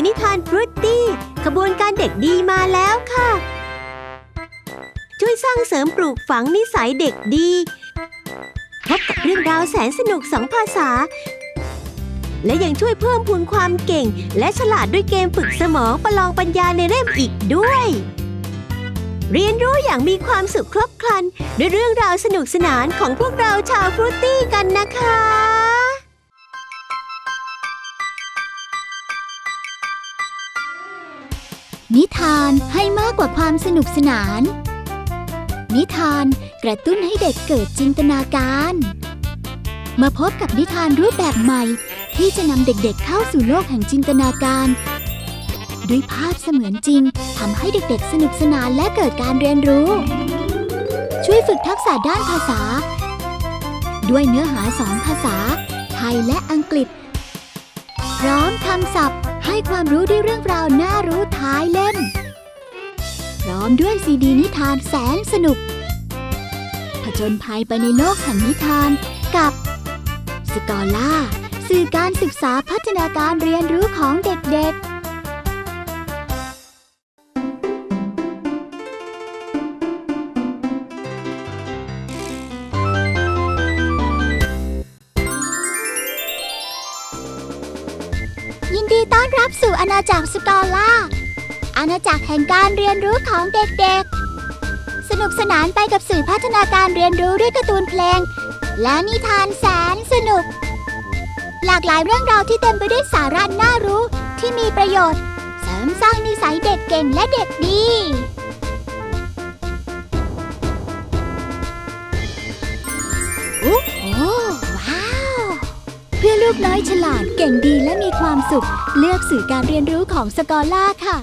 ือนิทานฟรุตตี้ขบวนการเด็กดีมาแล้วค่ะ ช่วยสร้างเสริมปลูกฝังนิสัยเด็กดี พบกับเรื่องราวแสนสนุกสองภาษา และยังช่วยเพิ่มพูนความเก่ง และฉลาดด้วยเกมฝึกสมองประลองปัญญาในเล่มอีกด้วย เรียนรู้อย่างมีความสุขครบครันด้วยเรื่องราวสนุกสนานของพวกเราชาวฟรุตตี้กันนะคะ นิทานให้มากกว่าความสนุกสนาน นิทานกระตุ้นให้เด็กเกิดจินตนาการ มาพบกับนิทานรูปแบบใหม่ ที่จะนำเด็กๆเข้าสู่โลกแห่งจินตนาการ ด้วยภาพเสมือนจริงทำให้เด็กๆสนุกสนานและเกิดการเรียนรู้ ช่วยฝึกทักษะด้านภาษา ด้วยเนื้อหาสองภาษา ไทยและอังกฤษ พร้อมคำศัพท์ ให้ความรู้ด้วยเรื่องราวน่ารู้ท้ายเล่ม พร้อมด้วยซีดีนิทานแสนสนุก ผจญภัยไปในโลกแห่งนิทานกับสกอล่าสื่อการศึกษาพัฒนาการเรียนรู้ของเด็กๆ ดีต้อนรับสู่อาณาจักรสกอล่า อาณาจักรแห่งการเรียนรู้ของเด็กๆ สนุกสนานไปกับสื่อพัฒนาการเรียนรู้ด้วยการ์ตูนเพลง และนิทานแสนสนุก หลากหลายเรื่องราวที่เต็มไปด้วยสาระน่ารู้ที่มีประโยชน์ เสริมสร้างนิสัยเด็กเก่งและเด็กดีโอ้โหว้าว เพื่อลูกน้อยฉลาดเก่งดีและมีความ สุข เลือกสื่อการเรียนรู้ของสกอล่าค่ะ